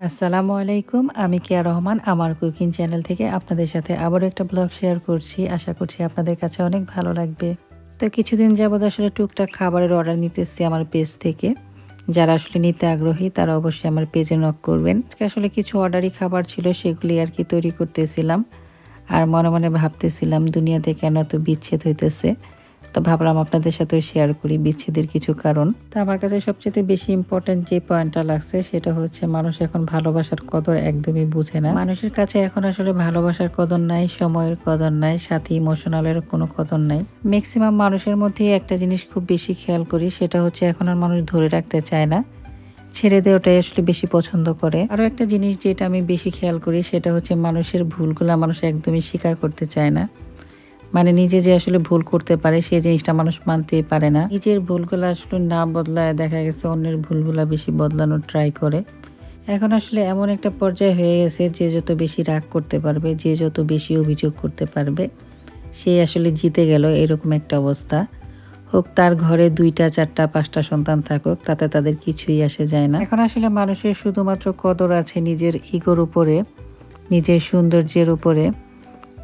আসসালামু আলাইকুম, আমি কেয়া রহমান, আমার কুকিং চ্যানেল থেকে আপনাদের সাথে আবারও একটা ব্লগ শেয়ার করছি। আশা করছি আপনাদের কাছে অনেক ভালো লাগবে। তো কিছুদিন যাবৎ আসলে টুকটাক খাবারের অর্ডার নিতেছি আমার পেজ থেকে। যারা আসলে নিতে আগ্রহী, তারা অবশ্যই আমার পেজে নক করবেন। আজকে আসলে কিছু অর্ডারই খাবার ছিল, সেগুলি আর কি তৈরি করতেছিলাম। আর মনে মনে ভাবতেছিলাম, দুনিয়াতে কেন এত বিচ্ছেদ হইতেছে? তো ভাবলাম আপনাদের সাথেও শেয়ার করি বিচ্ছেদের কিছু কারণ। তো আমার কাছে সবচেয়ে বেশি ইম্পর্টেন্ট যে পয়েন্টটা লাগছে সেটা হচ্ছে মানুষ এখন ভালোবাসার কদর একদমই বুঝে না। মানুষের কাছে এখন আসলে ভালোবাসার কদর নাই সময়ের কদর নাই সাথে ইমোশনালের কোনো কদর নাই। ম্যাক্সিমাম মানুষের মধ্যে একটা জিনিস খুব বেশি খেয়াল করি সেটা হচ্ছে এখন আর মানুষ ধরে রাখতে চায় না। ছেড়ে দেওয়াটাই আসলে বেশি পছন্দ করে। আরও একটা জিনিস যেটা আমি বেশি খেয়াল করি সেটা হচ্ছে মানুষের ভুলগুলো মানুষ একদমই স্বীকার করতে চায় না। মানে নিজে যে আসলে ভুল করতে পারে সেই জিনিসটা মানুষ মানতেই পারে না। নিজের ভুলগুলো আসলে না বদলায় দেখা গেছে অন্যের ভুলগুলা বেশি বদলানোর ট্রাই করে। এখন আসলে এমন একটা পর্যায়ে হয়ে গেছে যে যত বেশি রাগ করতে পারবে, যে যত বেশি অভিযোগ করতে পারবে, সে আসলে জিতে গেল এরকম একটা অবস্থা। হোক তার ঘরে দুইটা, চারটা, পাঁচটা সন্তান থাকুক, তাতে তাদের কিছুই আসে যায় না। এখন আসলে মানুষের শুধুমাত্র কদর আছে নিজের ইগোর উপরে, নিজের সৌন্দর্যের উপরে।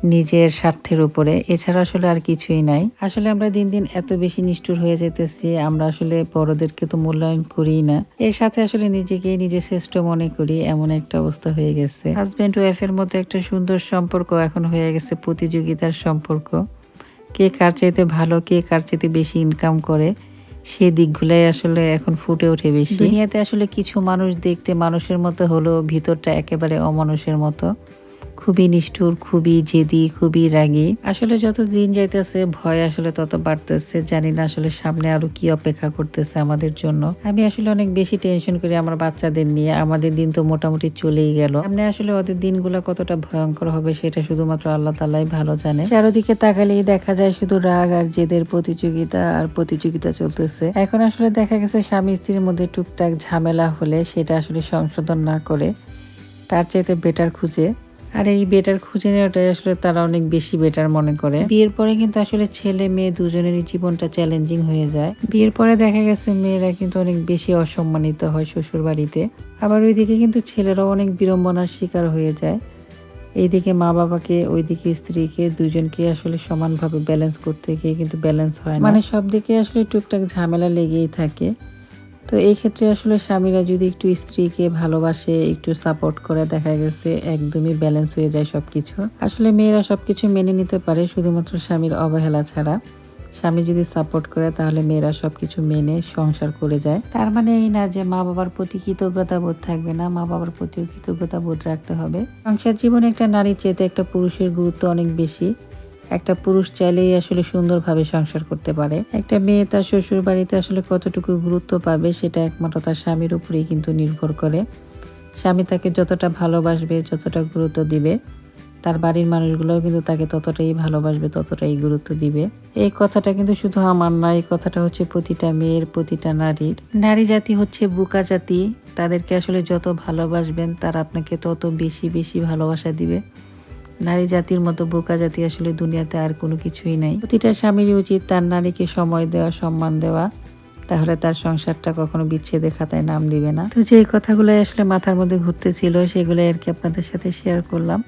নিজের স্বার্থের উপরে। এছাড়া আসলে আর কিছুই নাই। আসলে আমরা দিন দিন এত বেশি নিষ্ঠুর হয়ে যেতেছি, আমরা আসলে বড়দেরকে তো মূল্যায়ন করি না। এর সাথে আসলে নিজেকে, নিজে শ্রেষ্ঠ মনে করি, এমন একটা অবস্থা হয়ে গেছে। হাজব্যান্ড ওয়াইফের মধ্যে একটা সুন্দর সম্পর্ক এখন হয়ে গেছে, প্রতিযোগিতার সম্পর্ক। কে কার চাইতে ভালো, কে কার চাইতে বেশি ইনকাম করে, সে দিকগুলাই আসলে এখন ফুটে ওঠে বেশি। দুনিয়াতে আসলে কিছু মানুষ দেখতে মানুষের মতো হলেও ভিতরটা একেবারে অমানুষের মতো। খুবই নিষ্ঠুর, খুবই জেদি, খুবই রাগী। আসলে যত দিন যাইতেছে, ভয় আসলে তত বাড়তেছে। জানি না আসলে সামনে আরও কি অপেক্ষা করতেছে আমাদের জন্য। আমি আসলে অনেক বেশি টেনশন করি আমার বাচ্চাদের নিয়ে। আমাদের দিন তো মোটামুটি চলেই গেল। সামনে আসলে ওদের দিনগুলো কতটা ভয়ঙ্কর হবে সেটা শুধুমাত্র আল্লাহ তালাই ভালো জানে। চারোদিকে তাকালেই দেখা যায় শুধু রাগ আর জেদের প্রতিযোগিতা আর প্রতিযোগিতা চলতেছে। এখন আসলে দেখা গেছে স্বামী স্ত্রীর মধ্যে টুকটাক ঝামেলা হলে সেটা আসলে সংশোধন না করে তার চাইতে বেটার খুঁজে আর এই বেটার খুঁজে নেওয়াটাই আসলে তারা অনেক বেশি বেটার মনে করে। বিয়ের পরে কিন্তু আসলে ছেলে মেয়ে দুজনেরই জীবনটা চ্যালেঞ্জিং হয়ে যায়। বিয়ের পরে দেখা গেছে মেয়েরা কিন্তু অনেক বেশি অসম্মানিত হয় শ্বশুর বাড়িতে আবার ওইদিকে কিন্তু ছেলেরাও অনেক বিড়ম্বনার শিকার হয়ে যায়। এইদিকে মা বাবাকে, ওইদিকে স্ত্রীকে, দুজনকে আসলে সমানভাবে ব্যালেন্স করতে গিয়ে কিন্তু ব্যালেন্স হয় মানে সব দিকে আসলে টুকটাক ঝামেলা লেগেই থাকে। তো এই ক্ষেত্রে আসলে স্বামীরা যদি একটু স্ত্রীকে ভালোবাসে, একটু সাপোর্ট করে, দেখা গেছে একদমই ব্যালেন্স হয়ে যায় সবকিছু। আসলে মেয়েরা সবকিছু মেনে নিতে পারে, শুধুমাত্র স্বামীর অবহেলা ছাড়া। স্বামী যদি সাপোর্ট করে, তাহলে মেয়েরা সবকিছু মেনে সংসার করে যায়। তার মানে এই না যে মা বাবার প্রতি কৃতজ্ঞতা বোধ থাকবে না মা বাবার প্রতিও কৃতজ্ঞতা বোধ রাখতে হবে। সংসার জীবনে একটা নারীর চেয়ে একটা পুরুষের গুরুত্ব অনেক বেশি। একটা পুরুষ চাইলেই আসলে সুন্দরভাবে সংসার করতে পারে। একটা মেয়ে তার শ্বশুর বাড়িতে আসলে কতটুকু গুরুত্ব পাবে সেটা একমাত্র তার স্বামীর উপরেই কিন্তু নির্ভর করে। স্বামী তাকে যতটা ভালোবাসবে, যতটা গুরুত্ব দিবে, তার বাড়ির মানুষগুলোও কিন্তু তাকে ততটাই ভালোবাসবে, ততটাই গুরুত্ব দিবে। এই কথাটা কিন্তু শুধু আমার না, এই কথাটা হচ্ছে প্রতিটা মেয়ের, প্রতিটা নারীর। নারী জাতি হচ্ছে বুকা জাতি, তাদেরকে আসলে যত ভালোবাসবেন তারা আপনাকে তত বেশি বেশি ভালোবাসা দিবে। নারী জাতির মতো বোকা জাতি আসলে দুনিয়াতে আর কোনো কিছুই নাই। প্রতিটা স্বামীরই উচিত তার নারীকে সময় দেওয়া, সম্মান দেওয়া। তাহলে তার সংসারটা কখনো বিচ্ছেদের খাতায় নাম দিবে না। তো যে কথাগুলো আসলে মাথার মধ্যে ঘুরতেছিল সেগুলো আর কি আপনাদের সাথে শেয়ার করলাম।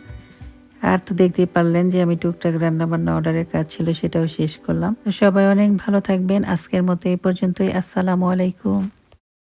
আর তো দেখতেই পারলেন যে আমি টুকটাক রান্না বান্না অর্ডারের কাজ ছিল, সেটাও শেষ করলাম। সবাই অনেক ভালো থাকবেন। আজকের মতো এই পর্যন্তই। আসসালামু আলাইকুম।